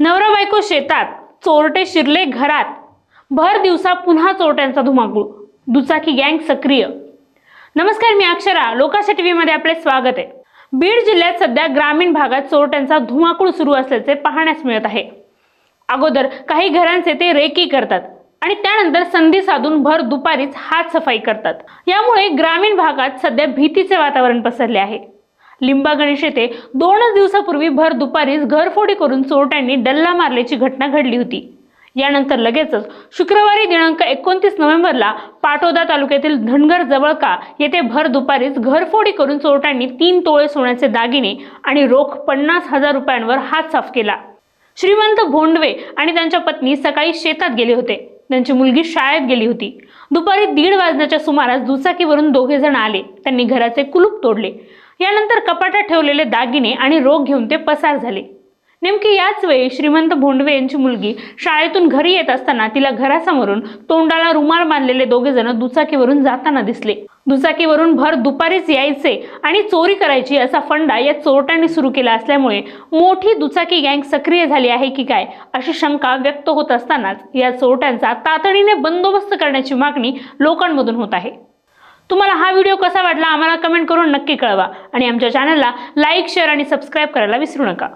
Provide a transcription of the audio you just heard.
नवरा बायको शेतात चोरटे शिरले घरात. भर दिवसा पुन्हा चोरट्यांचा धुमाकूळ. दुचाकी गँग सक्रिय. नमस्कार मी अक्षरा. लोकाशा टी व्हीमध्ये आपले स्वागत आहे. बीड जिल्ह्यात सध्या ग्रामीण भागात चोरट्यांचा धुमाकूळ सुरू असल्याचे पाहण्यास मिळत आहे. अगोदर काही घरांचे ते रेकी करतात आणि त्यानंतर संधी साधून भर दुपारीच हात सफाई करतात. यामुळे ग्रामीण भागात सध्या भीतीचे वातावरण पसरले आहे. लिंबा गणेश येथे दोनच दिवसापूर्वी भर दुपारीच घरफोडी करून चोरट्यांनी डल्ला मारल्याची घटना घडली होती. यानंतर लगेचच शुक्रवारी दिनांक एकोणतीस नोव्हेंबरला पाटोदा तालुक्यातील धनगर जवळका येथे भर दुपारीच घरफोडी करून चोरट्यांनी तीन तोळे सोन्याचे दागिने आणि रोख पन्नास हजार रुपयांवर हात साफ केला. श्रीमंत भोंडवे आणि त्यांच्या पत्नी सकाळी शेतात गेले होते. त्यांची मुलगी शाळेत गेली होती. दुपारी दीड वाजण्याच्या सुमारास दुचाकीवरून दोघे जण आले. त्यांनी घराचे कुलूप तोडले. यानंतर कपाटात ठेवलेले दागिने आणि रोग घेऊन ते पसार झाले. नेमकी याच वेळी श्रीमंत भोंडवे यांची मुलगी शाळेतून घरी येत असताना तिला घरासमोरून तोंडाला रुमाल बांधलेले दोघे जण दुचाकीवरून जाताना दिसले. दुचाकीवरून भर दुपारीच यायचे आणि चोरी करायची असा फंडा या चोरट्यांनी सुरू केला असल्यामुळे मोठी दुचाकी गँग सक्रिय झाली आहे की काय अशी शंका व्यक्त होत असतानाच या चोरट्यांचा तातडीने बंदोबस्त करण्याची मागणी लोकांमधून होत आहे. तुम्हाला हा व्हिडिओ कसा वाटला आम्हाला कमेंट करून नक्की कळवा. आणि आमच्या चॅनलला लाईक शेअर आणि सबस्क्राईब करायला विसरू नका.